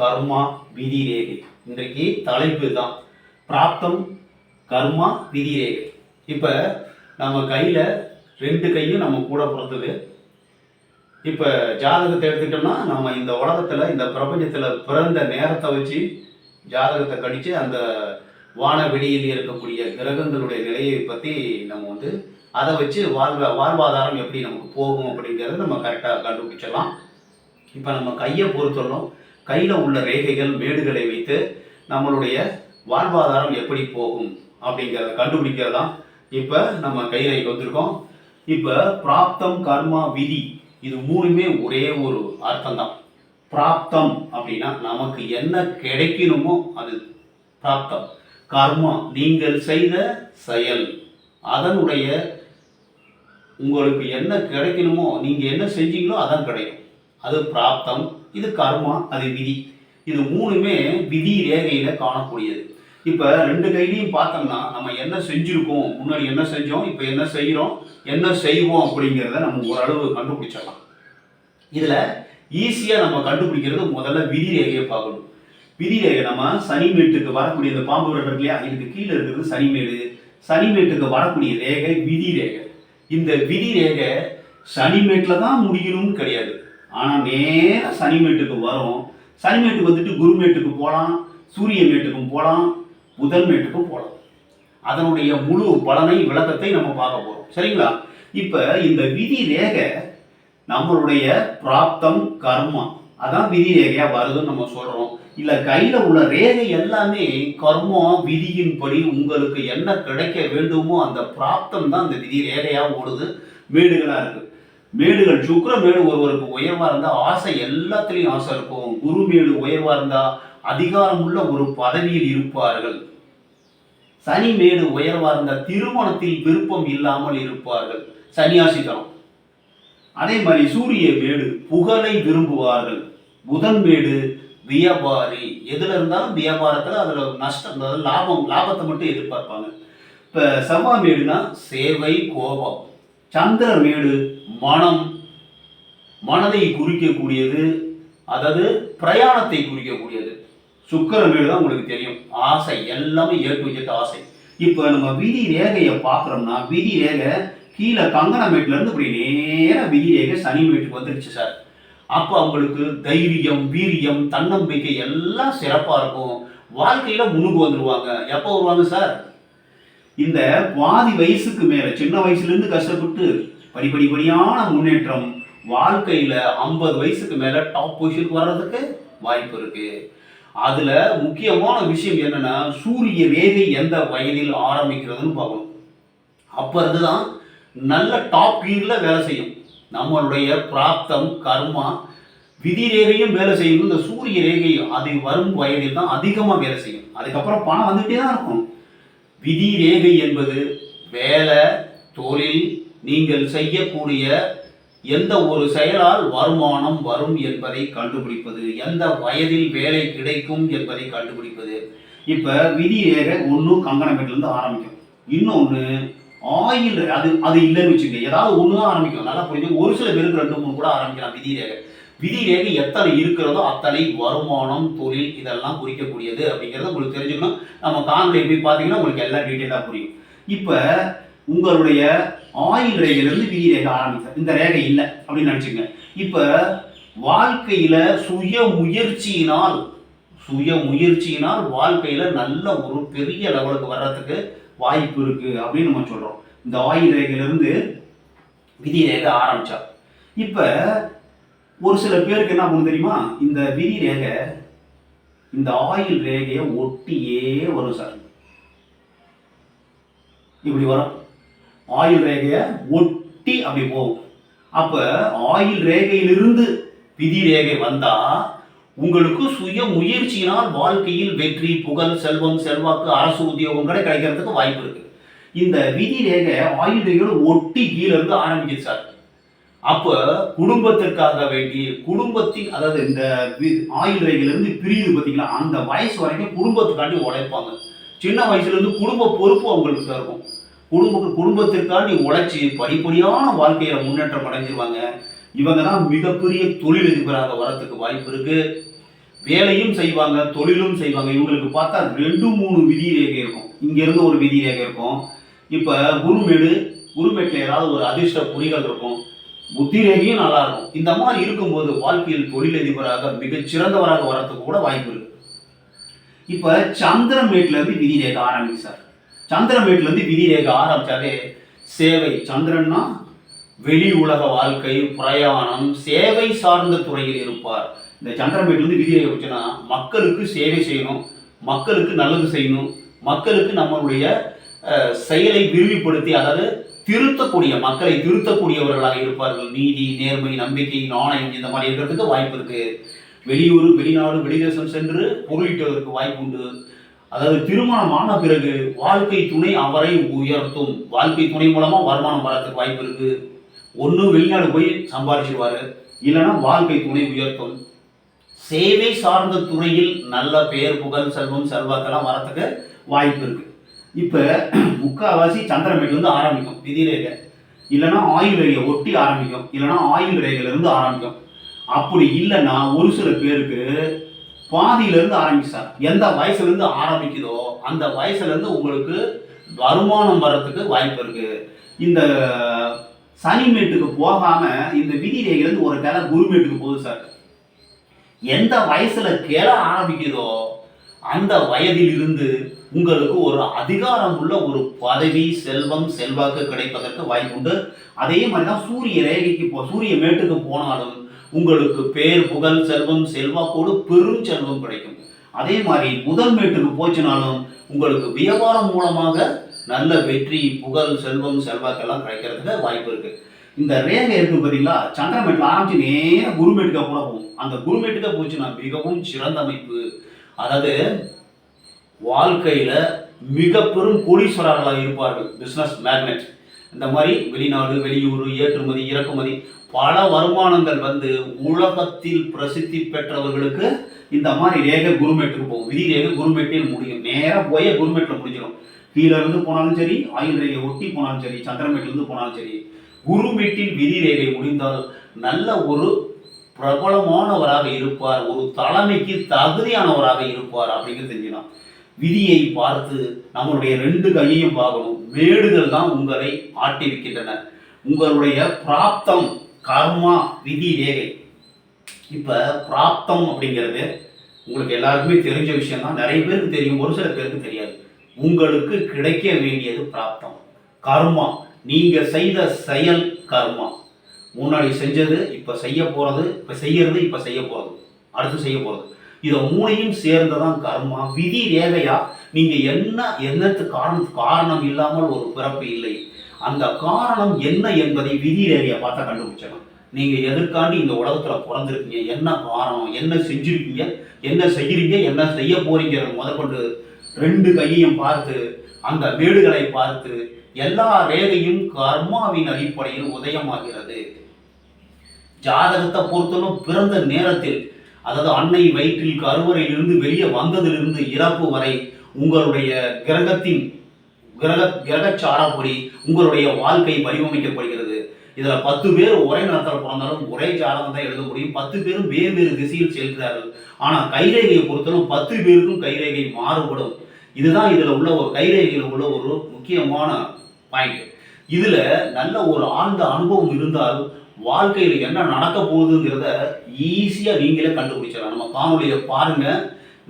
கர்மா விதி ரேகை இன்றைக்கு தலைப்பு தான் பிராப்தம் கர்மா விதி ரேகை இப்போ நம்ம கையில் ரெண்டு கையும் நம்ம கூட பிறந்தது. இப்போ ஜாதகத்தை எடுத்துக்கிட்டோம்னா நம்ம இந்த உலகத்தில் இந்த பிரபஞ்சத்தில் பிறந்த நேரத்தை வச்சு ஜாதகத்தை கடித்து அந்த வானவெளியில் இருக்கக்கூடிய கிரகங்களுடைய நிலையை பற்றி நம்ம வந்து அதை வச்சு வாழ்வ வாழ்வாதாரம் எப்படி நமக்கு போகும் அப்படிங்கிறத நம்ம கரெக்டாக கண்டுபிடிச்சிடலாம். இப்போ நம்ம கையை பொறுத்தவரைக்கும் கையில் உள்ள ரேகைகள் மேடுகளை வைத்து நம்மளுடைய வாழ்வாதாரம் எப்படி போகும் அப்படிங்கிறத கண்டுபிடிக்கிறது தான் இப்போ நம்ம கைரேகை வந்திருக்கோம். இப்போ பிராப்தம் கர்மா விதி இது மூணுமே ஒரே ஒரு அர்த்தம் தான் பிராப்தம் அப்படின்னா நமக்கு என்ன கிடைக்கணுமோ அது பிராப்தம். கர்மா நீங்கள் செய்த செயல். அதனுடைய உங்களுக்கு என்ன கிடைக்கணுமோ நீங்கள் என்ன செஞ்சீங்களோ அதான் கிடைக்கும். அது பிராப்தம். இது கர்மா அது விதி. இது மூணுமே விதி ரேகையில் காணக்கூடியது. இப்போ ரெண்டு கையிலையும் பார்த்தோம்னா நம்ம என்ன செஞ்சுருக்கோம் முன்னாடி என்ன செஞ்சோம் இப்போ என்ன செய்கிறோம் என்ன செய்வோம் அப்படிங்கிறத நம்ம ஓரளவு கண்டுபிடிச்சிடலாம். இதில் ஈஸியாக நம்ம கண்டுபிடிக்கிறது முதல்ல விதி ரேகையை பார்க்கணும். விதி ரேகை நம்ம சனிமேட்டுக்கு வரக்கூடிய இந்த பாம்பு விரல் இல்லையா இதுக்கு கீழே இருக்கிறது சனிமேடு சனிமேட்டுக்கு வரக்கூடிய ரேகை விதி ரேகை. இந்த விதி ரேகை சனிமேட்டில் தான் முடியணும்னு கிடையாது. ஆனால் நேராக சனிமேட்டுக்கு வரும். சனிமேட்டுக்கு வந்துட்டு குருமேட்டுக்கு போகலாம் சூரிய மேட்டுக்கும் போகலாம் புதன் மேட்டுக்கும் போகலாம் அதனுடைய முழு பலனை விளக்கத்தை நம்ம பார்க்க போகிறோம் சரிங்களா? இப்போ இந்த விதி ரேகை நம்மளுடைய பிராப்தம் கர்மா. அதான் விதி ரேகையாக வருதுன்னு நம்ம சொல்கிறோம் இல்லை கையில் உள்ள ரேகை எல்லாமே கர்மம் விதியின்படி உங்களுக்கு என்ன கிடைக்க வேண்டுமோ அந்த பிராப்தம் தான் அந்த விதி ரேகையாக ஓடுது வீடுகளாக இருக்குது மேடுகள் சுக்கர மேடு ஒருவருக்கு உயர்வா இருந்தா ஆசை எல்லாத்துலேயும் ஆசை இருக்கும். குரு மேடு உயர்வா இருந்தா அதிகாரம் உள்ள ஒரு பதவியில் இருப்பார்கள். சனி மேடு உயர்வா இருந்தா திருமணத்தில் விருப்பம் இல்லாமல் இருப்பார்கள். சன்னியாசித்தனம் அதே மாதிரி சூரிய மேடு புகழை விரும்புவார்கள். புதன் மேடு வியாபாரி. எதுல இருந்தாலும் வியாபாரத்துல அதுல நஷ்டம் அதாவது லாபம் லாபத்தை மட்டும் எதிர்பார்ப்பாங்க. இப்ப செவ்வாய் மேடுனா சேவை கோபம். சந்திர மேடு மனம் மனதை குறிக்கக்கூடியது அதாவது பிரயாணத்தை குறிக்கக்கூடியது. சுக்கர வீடு தான் உங்களுக்கு தெரியும். ஆசை எல்லாமே ஏ டு ஜெட் ஆசை. இப்போ நம்ம விதி ரேகையை பார்க்குறோம்னா விதி ரேகை கீழே கங்கண இப்படி நேராக விதி ரேகை சனி மேட்டுக்கு வந்துருச்சு சார். அப்போ அவங்களுக்கு தைரியம் வீரியம் தன்னம்பிக்கை எல்லாம் சிறப்பாக இருக்கும். வாழ்க்கையில் முன்னுக்கு வந்துடுவாங்க எப்போ வருவாங்க சார்? இந்த பாதி வயசுக்கு மேல சின்ன வயசுலேருந்து கஷ்டப்பட்டு படிப்படி படியான முன்னேற்றம் வாழ்க்கையில் ஐம்பது வயசுக்கு மேலே டாப் பொசிஷனுக்கு வர்றதுக்கு வாய்ப்பு இருக்கு. அதில் முக்கியமான விஷயம் என்னன்னா சூரிய ரேகை எந்த வயதில் ஆரம்பிக்கிறதுன்னு பார்க்கணும். அப்ப இருந்துதான் நல்ல டாப் கீர்ல வேலை செய்யும். நம்மளுடைய பிராப்தம் கர்மா விதி ரேகையும் வேலை செய்யும். இந்த சூரிய ரேகை அது வரும் வயதில் தான் அதிகமாக வேலை செய்யும். அதுக்கப்புறம் பணம் வந்துகிட்டே தான் இருக்கும் விதி ரேகை என்பது வேலை தொழில் நீங்கள் செய்யக்கூடிய எந்த ஒரு செயலால் வருமானம் வரும் என்பதை கண்டுபிடிப்பது எந்த வயதில் வேலை கிடைக்கும் என்பதை கண்டுபிடிப்பது. இப்போ விதி ரேகை ஒன்று கங்கணமேட்டிலேருந்து ஆரம்பிக்கும். இன்னொன்று ஆயில் அது அது இல்லைன்னு வச்சுக்கோங்க. ஏதாவது ஒன்று தான் ஆரம்பிக்கும். நல்லா புரிஞ்சு ஒரு சில பேருக்கு ரெண்டு மூணு கூட ஆரம்பிக்கலாம் விதி ரேகை விதி ரேகை எத்தனை இருக்கிறதோ அத்தனை வருமானம் தொழில் இதெல்லாம் குறிக்கக்கூடியது அப்படிங்கிறத உங்களுக்கு தெரிஞ்சுக்கணும். நம்ம காணொலி போய் பார்த்தீங்கன்னா உங்களுக்கு எல்லாம் டீட்டெயிலாக புரியும். இப்போ உங்களுடைய ஆயில் ரேகையிலிருந்து விதி ரேகை ஆரம்பிக்கும். இந்த ரேகை இல்லை அப்படின்னு நினச்சிங்க இப்போ வாழ்க்கையில் சுய முயற்சியினால் சுய முயற்சியினால் வாழ்க்கையில் நல்ல ஒரு பெரிய லெவலுக்கு வர்றதுக்கு வாய்ப்பு இருக்குது அப்படின்னு நம்ம சொல்கிறோம் இந்த ஆயில் ரேகையிலிருந்து விதி ரேகை ஆரம்பிச்சா. இப்போ ஒரு சில பேருக்கு என்ன பண்ண தெரியுமா? இந்த விதி ரேகை இந்த ஆயில் ரேகையை ஒட்டியே வரும் சார். இப்படி வரும். ஆயில் ரேகையை ஒட்டி அப்படி போகும். அப்ப ஆயில் ரேகையிலிருந்து விதி ரேகை வந்தா உங்களுக்கு சுய முயற்சியினால் வாழ்க்கையில் வெற்றி புகழ் செல்வம் செல்வாக்கு அரசு உத்தியோகங்களை கிடைக்கிறதுக்கு வாய்ப்பு இருக்கு. இந்த விதி ரேகை ஆயுதைகள் ஒட்டி கீழே இருந்து ஆரம்பிக்குது சார். அப்ப குடும்பத்திற்காக வேண்டி குடும்பத்தின் அதாவது இந்த வி- ஆயுள் ரேகையிலிருந்து பிரியுது பார்த்தீங்களா அந்த வயசு வரைக்கும் குடும்பத்துக்காண்டி உழைப்பாங்க. சின்ன வயசுல இருந்து குடும்ப பொறுப்பு அவங்களுக்கு தான் இருக்கும். குடும்ப குடும்பத்திற்காண்டி உழைச்சி படிப்படியான வாழ்க்கையில முன்னேற்றம் அடைஞ்சிருவாங்க. இவங்க தான் மிகப்பெரிய தொழிலதிபராக வரத்துக்கு வாய்ப்பு இருக்கு. வேலையும் செய்வாங்க தொழிலும் செய்வாங்க. இவங்களுக்கு பார்த்தா ரெண்டு மூணு விதி ரேகை இருக்கும். இங்கிருந்து ஒரு விதி ரேகை இருக்கும். இப்போ குருமேடு குருமேட்டில் ஏதாவது ஒரு அதிர்ஷ்ட புரிகள் இருக்கும். புத்திரேகையும் நல்லா இருக்கும் இந்த மாதிரி இருக்கும்போது வாழ்க்கையில் தொழிலதிபராக மிகச்சிறந்தவராக வரத்துக்கு கூட வாய்ப்பு இருக்கு. இப்போ சந்திரன் இருந்து விதி ரேகை ஆரம்பிச்சார். சந்திரன் சந்திரமேட்ல விதி ரேகை ஆரம்பிச்சாலே சேவை சந்திரன்னா வெளி உலக வாழ்க்கை பிரயாணம் சேவை சார்ந்த துறையில் இருப்பார். இந்த சந்திரன் இருந்து விதி ரேகை வச்சுன்னா மக்களுக்கு சேவை செய்யணும் மக்களுக்கு நல்லது செய்யணும் மக்களுக்கு நம்மளுடைய செயலை விரிவுபடுத்தி அதாவது திருத்தக்கூடிய மக்களை திருத்தக்கூடியவர்களாக இருப்பார்கள். நீதி நேர்மை நம்பிக்கை நாணயம் இந்த மாதிரி இருக்கிறதுக்கு வாய்ப்பு இருக்கு. வெளியூர் வெளிநாடு வெளிதேசம் சென்று பொருளீட்டுவதற்கு வாய்ப்பு உண்டு. அதாவது திருமணம் ஆன பிறகு வாழ்க்கை துணை அவரை உயர்த்தும். வாழ்க்கை துணை மூலமா வருமானம் வரத்துக்கு வாய்ப்பு இருக்கு. ஒன்று வெளிநாடு போய் சம்பாதிச்சிருவாரு இல்லைன்னா வாழ்க்கை துணை உயர்த்தும். சேவை சார்ந்த துறையில் நல்ல பெயர் புகழ் செல்வம் செல்வாக்கெல்லாம் வரத்துக்கு வாய்ப்பு இருக்கு. இப்போ முக்காவாசி சந்திரமேட்ல வந்து ஆரம்பிக்கும். விதி ரேகை இல்லைன்னா ஆயுள் ரேகையை ஒட்டி ஆரம்பிக்கும். இல்லைனா ஆயுள் ரேகையிலேருந்து ஆரம்பிக்கும். அப்படி இல்லைன்னா ஒரு சில பேருக்கு பாதியிலேருந்து ஆரம்பிச்சார். எந்த வயசுலேருந்து ஆரம்பிக்குதோ அந்த வயசுலேருந்து உங்களுக்கு வருமானம் வர்றதுக்கு வாய்ப்பு இருக்குது இந்த சனிமேட்டுக்கு போகாமல் இந்த விதி ரேகையில ஒரு கிளை குருமேட்டுக்கு போகுது சார். எந்த வயசில் கிளை ஆரம்பிக்குதோ அந்த வயதிலிருந்து உங்களுக்கு ஒரு அதிகாரம் உள்ள ஒரு பதவி செல்வம் செல்வாக்கு கிடைப்பதற்கு வாய்ப்பு உண்டு. அதே மாதிரி தான் சூரிய ரேகைக்கு போ சூரிய மேட்டுக்கு போனாலும் உங்களுக்கு பேர் புகழ் செல்வம் செல்வாக்கோடு பெரும் செல்வம் கிடைக்கும். அதே மாதிரி முதல் மேட்டுக்கு போச்சுனாலும் உங்களுக்கு வியாபாரம் மூலமாக நல்ல வெற்றி புகழ் செல்வம் செல்வாக்கெல்லாம் கிடைக்கிறதுக்கு வாய்ப்பு இருக்கு. இந்த ரேகை இருக்கு பார்த்தீங்களா சந்திரமேட்டில் ஆரம்பிச்சு நேரம் குருமேட்டுக்கா கூட போகும் அந்த குருமேட்டுக்கா போச்சுன்னா மிகவும் சிறந்த அமைப்பு. அதாவது வாழ்க்கையில் மிக பெரும் கோடீஸ்வரர்களாக இருப்பார்கள். பிஸ்னஸ் மேக்னெட் இந்த மாதிரி வெளிநாடு வெளியூர் ஏற்றுமதி இறக்குமதி பல வருமானங்கள் வந்து உலகத்தில் பிரசித்தி பெற்றவர்களுக்கு இந்த மாதிரி ரேகை குருமேட்டுக்கு போகும். விதி ரேகை குருமேட்டில் முடியும். நேராக போய் குருமேட்டில் முடிஞ்சிடும். கீழே இருந்து போனாலும் சரி ஆயுள் ரேகை ஒட்டி போனாலும் சரி சந்திரமேட்டிலிருந்து போனாலும் சரி குருமேட்டில் விதி ரேகை முடிந்தால் நல்ல ஒரு பிரபலமானவராக இருப்பார் ஒரு தலைமைக்கு தகுதியானவராக இருப்பார் அப்படிங்கிறது தெரிஞ்சுக்கலாம். விதியை பார்த்து நம்மளுடைய ரெண்டு கையையும் பார்க்கணும். மேடுகள் தான் உங்களை ஆட்டிருக்கின்றன. உங்களுடைய பிராப்தம் கர்மா விதி ரேகை. இப்ப பிராப்தம் அப்படிங்கிறது உங்களுக்கு எல்லாருக்குமே தெரிஞ்ச விஷயம் தான். நிறைய பேருக்கு தெரியும் ஒரு சில பேருக்கு தெரியாது. உங்களுக்கு கிடைக்க வேண்டியது பிராப்தம். கர்மா நீங்க செய்த செயல் கர்மா. முன்னாடி செஞ்சது இப்ப செய்ய போறது இப்ப செய்யறது இப்ப செய்ய போறது. அடுத்து செய்ய போறது. இதை மூணையும் சேர்ந்ததான் கர்மா. விதி ரேகையா நீங்க என்ன என்னத்து காரணம் காரணம் இல்லாமல் ஒரு பிறப்பு இல்லை. அந்த காரணம் என்ன என்பதை விதி ரேகையை பார்த்தா கண்டுபிடிச்சிடலாம் நீங்க எதற்காண்டி இந்த உலகத்துல பிறந்திருக்கீங்க? என்ன காரணம்? என்ன செஞ்சிருக்கீங்க? என்ன செய்யறீங்க? என்ன செய்ய போறீங்க முதற்கொண்டு ரெண்டு கையையும் பார்த்து அந்த வீடுகளை பார்த்து எல்லா ரேகையும் கர்மாவின் அடிப்படையில் உதயமாகிறது. ஜாதகத்தை பொறுத்தவரை பிறந்த நேரத்தில் அதாவது அன்னை வயிற்றில் கருவறையிலிருந்து வெளியே வந்ததிலிருந்து இறப்பு வரை உங்களுடைய கிரகத்தின் கிரக கிரகச்சாரப்படி உங்களுடைய வாழ்க்கை வடிவமைக்கப்படுகிறது. இதில் பத்து பேர் ஒரே நேரத்தில் பிறந்தாலும் ஒரே ஜாதகம் தான் எழுத முடியும். பத்து பேரும் வேறு வேறு திசையில் செல்கிறார்கள். ஆனால் கைரேகையை பொறுத்தவரை பத்து பேருக்கும் கைரேகை மாறுபடும். இதுதான் இதில் உள்ள ஒரு கைரேகையில் உள்ள ஒரு முக்கியமான பாயிண்ட் இதில் நல்ல ஒரு ஆழ்ந்த அனுபவம் இருந்தால் வாழ்க்கையில் என்ன நடக்க போகுதுங்கிறத ஈஸியாக நீங்களே கண்டுபிடிச்சிடலாம். நம்ம காணொலியை பாருங்க.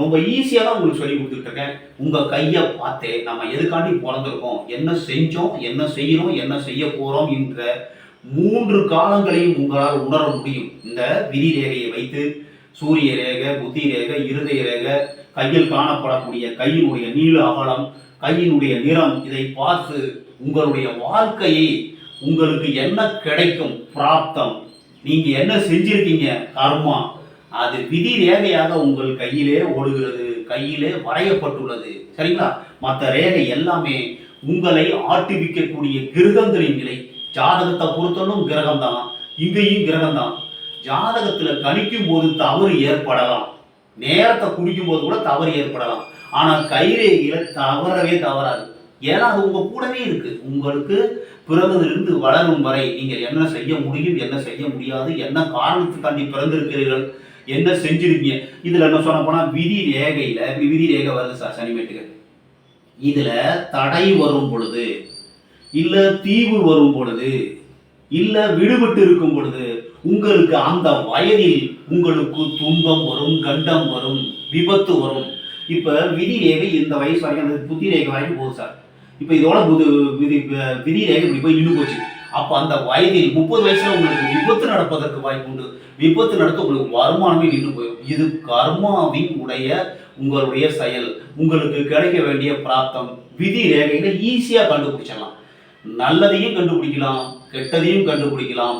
ரொம்ப ஈஸியாக தான் உங்களுக்கு சொல்லி கொடுத்துட்ருக்கேன் உங்கள் கையை பார்த்தே நம்ம எதுக்காண்டி பிறந்திருக்கோம் என்ன செஞ்சோம்? என்ன செய்கிறோம் என்ன செய்ய போகிறோம் என்ற மூன்று காலங்களையும் உங்களால் உணர முடியும். இந்த விதி ரேகையை வைத்து சூரிய ரேகை புத்தி ரேகை இருதய ரேகை கையில் காணப்படக்கூடிய கையினுடைய நீள அகலம் கையினுடைய நிறம் இதை பார்த்து உங்களுடைய வாழ்க்கையை உங்களுக்கு என்ன கிடைக்கும் பிராப்தம்? நீங்கள் என்ன செஞ்சிருக்கீங்க கர்மா? அது விதி ரேகையாக உங்கள் கையிலே ஓடுகிறது கையிலே வரையப்பட்டுள்ளது. சரிங்களா? மற்ற ரேகை எல்லாமே உங்களை ஆட்டிவிக்கக்கூடிய கிரகங்களின் நிலை. ஜாதகத்தை பொறுத்தவரைக்கும் கிரகம் தான் இங்கேயும் கிரகம் தான் ஜாதகத்தில் கணிக்கும் போது தவறு ஏற்படலாம். நேரத்தை குடிக்கும் போது கூட தவறு ஏற்படலாம். ஆனால் கைரேகையில் தவறவே தவறாது. ஏன்னா அது உங்க கூடவே இருக்கு. உங்களுக்கு பிறந்ததிலிருந்து வளரும் வரை நீங்கள் என்ன செய்ய முடியும் என்ன செய்ய முடியாது என்ன காரணத்துக்காண்டி பிறந்திருக்கிறீர்கள் என்ன செஞ்சிருக்கீங்க? இதுல என்ன சொன்ன போனா விதி ரேகையில இப்படி விதி ரேகை வருது சார் சனிமேட்டுக்கு இதுல தடை வரும் பொழுது இல்ல தீவு வரும் பொழுது இல்ல விடுபட்டு இருக்கும் பொழுது உங்களுக்கு அந்த வயதில் உங்களுக்கு துன்பம் வரும் கண்டம் வரும் விபத்து வரும். இப்ப விதி ரேகை இந்த வயசு வரைக்கும் அந்த புத்தி ரேகை வரைக்கும் போகுது சார். இப்போ இதோட புது விதி விதி ரேகை இப்படி போய் நின்று போச்சு. அப்போ அந்த வயதில் முப்பது வயசுல உங்களுக்கு விபத்து நடப்பதற்கு வாய்ப்பு உண்டு. விபத்து நடத்த உங்களுக்கு வருமானமே நின்று போயிடும். இது கர்மாவின் உடைய உங்களுடைய செயல். உங்களுக்கு கிடைக்க வேண்டிய பிராப்தம். விதி ரேகைகளை ஈஸியாக கண்டுபிடிச்சிடலாம். நல்லதையும் கண்டுபிடிக்கலாம் கெட்டதையும் கண்டுபிடிக்கலாம்.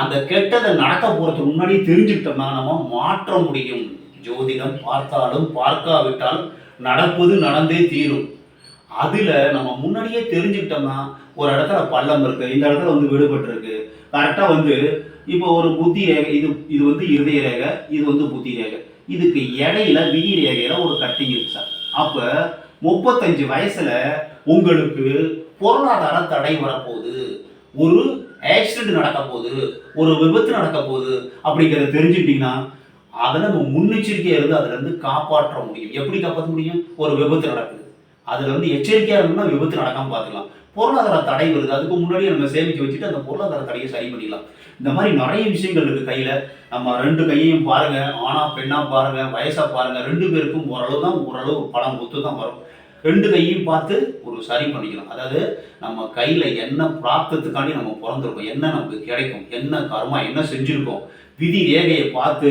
அந்த கெட்டதை நடக்க போகிறதுக்கு முன்னாடி தெரிஞ்சுக்கிட்டோம்னா நம்ம மாற்ற முடியும். ஜோதிடம் பார்த்தாலும் பார்க்காவிட்டால் நடப்பது நடந்தே தீரும். அதில் நம்ம முன்னாடியே தெரிஞ்சுக்கிட்டோம்னா ஒரு இடத்துல பள்ளம் இருக்கு இந்த இடத்துல வந்து விடுபட்டு இருக்கு. வந்து இப்போ ஒரு புத்தி ரேகை இது இது வந்து இருதய ரேகை இது வந்து புத்தி ரேகை. இதுக்கு இடையில விதி ரேகையில் ஒரு கட்டிங் இருக்கு சார். அப்போ முப்பத்தஞ்சு வயசில் உங்களுக்கு பொருளாதார தடை வரப்போகுது. ஒரு ஆக்சிடென்ட் நடக்க போகுது ஒரு விபத்து நடக்க போகுது அப்படிங்கிறத தெரிஞ்சுக்கிட்டீங்கன்னா அதை நம்ம முன்னெச்சரிக்கையாக இருந்து அதுலேருந்து காப்பாற்ற முடியும். எப்படி காப்பாற்ற முடியும்? ஒரு விபத்து நடக்குது. அதில் வந்து எச்சரிக்கையாக இருந்தோம்னா விபத்து நடக்காமல் பார்த்துக்கலாம் பொருளாதார தடை வருது. அதுக்கு முன்னாடியே நம்ம சேமிச்சு வச்சுட்டு அந்த பொருளாதார தடையை சரி பண்ணிடலாம். இந்த மாதிரி நிறைய விஷயங்கள் இருக்குது கையில். நம்ம ரெண்டு கையையும் பாருங்கள் ஆணா பெண்ணாக பாருங்கள் வயசாக பாருங்கள் ரெண்டு பேருக்கும் ஓரளவு தான் ஓரளவு பணம் ஒத்து தான் வரும். ரெண்டு கையையும் பார்த்து ஒரு சரி பண்ணிக்கலாம். அதாவது நம்ம கையில் என்ன பிராப்தத்துக்காண்டி நம்ம பிறந்திருக்கோம். என்ன நமக்கு கிடைக்கும்? என்ன கர்மா? என்ன செஞ்சுருக்கோம்? விதி ரேகையை பார்த்து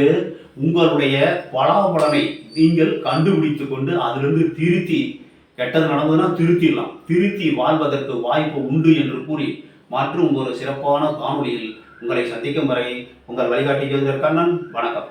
உங்களுடைய பலாபலனை நீங்கள் கண்டுபிடித்து கொண்டு அதிலிருந்து திருத்தி கெட்டது நடந்ததுன்னா திருத்திடலாம். திருத்தி வாழ்வதற்கு வாய்ப்பு உண்டு என்று கூறி மற்றும் ஒரு சிறப்பான காணொலியில் உங்களை சந்திக்கும் வரை உங்கள் வழிகாட்டி ஜோதிடர் கண்ணன். வணக்கம்.